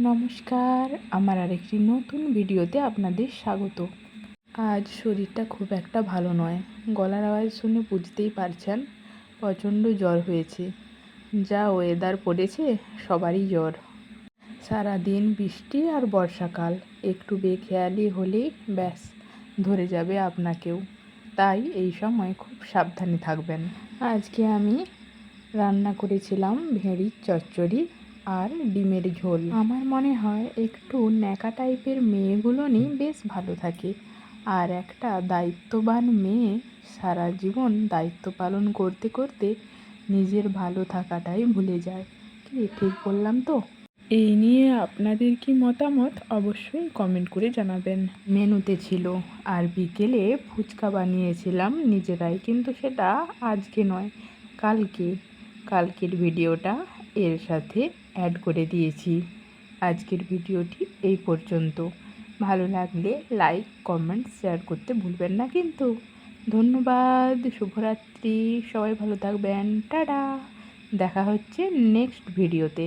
নমস্কার, আমার আরেকটি নতুন ভিডিওতে আপনাদের স্বাগত। আজ শরীরটা খুব একটা ভালো নয়। গলার আওয়াজ শুনে বুঝতেই পারছেন, প্রচণ্ড জ্বর হয়েছে। যা ওয়েদার পড়েছে, সবারই জ্বর। সারা দিন বৃষ্টি আর বর্ষাকাল, একটু বেখেয়ালি হলেই ব্যাস, ধরে যাবে আপনাকেও। তাই এই সময় খুব সাবধানে থাকবেন। আজকে আমি রান্না করেছিলাম ভেড়ির চচ্চড়ি। আর ডিমের ঝোল। আমার মনে হয় একটু ন্যাকা টাইপের মেয়েগুলোনই বেশ ভালো থাকে। আর একটা দায়িত্ববান মেয়ে সারা জীবন দায়িত্ব পালন করতে করতে নিজের ভালো থাকাটাই ভুলে যায়। কি ঠিক বললাম তো? এই নিয়ে আপনাদের কি মতামত অবশ্যই কমেন্ট করে জানাবেন। মেনুতে ছিল আর বিকেলে ফুচকা বানিয়েছিলাম নিজেরাই কিন্তু সেটা আজকে নয় কালকে। কালকের ভিডিওটা এর সাথে অ্যাড করে দিয়েছি। আজকের ভিডিওটি এই পর্যন্ত। ভালো লাগলে লাইক কমেন্ট শেয়ার করতে ভুলবেন না কিন্তু। ধন্যবাদ, শুভরাত্রি, সবাই ভালো থাকবেন, টাটা। দেখা হচ্ছে নেক্সট ভিডিওতে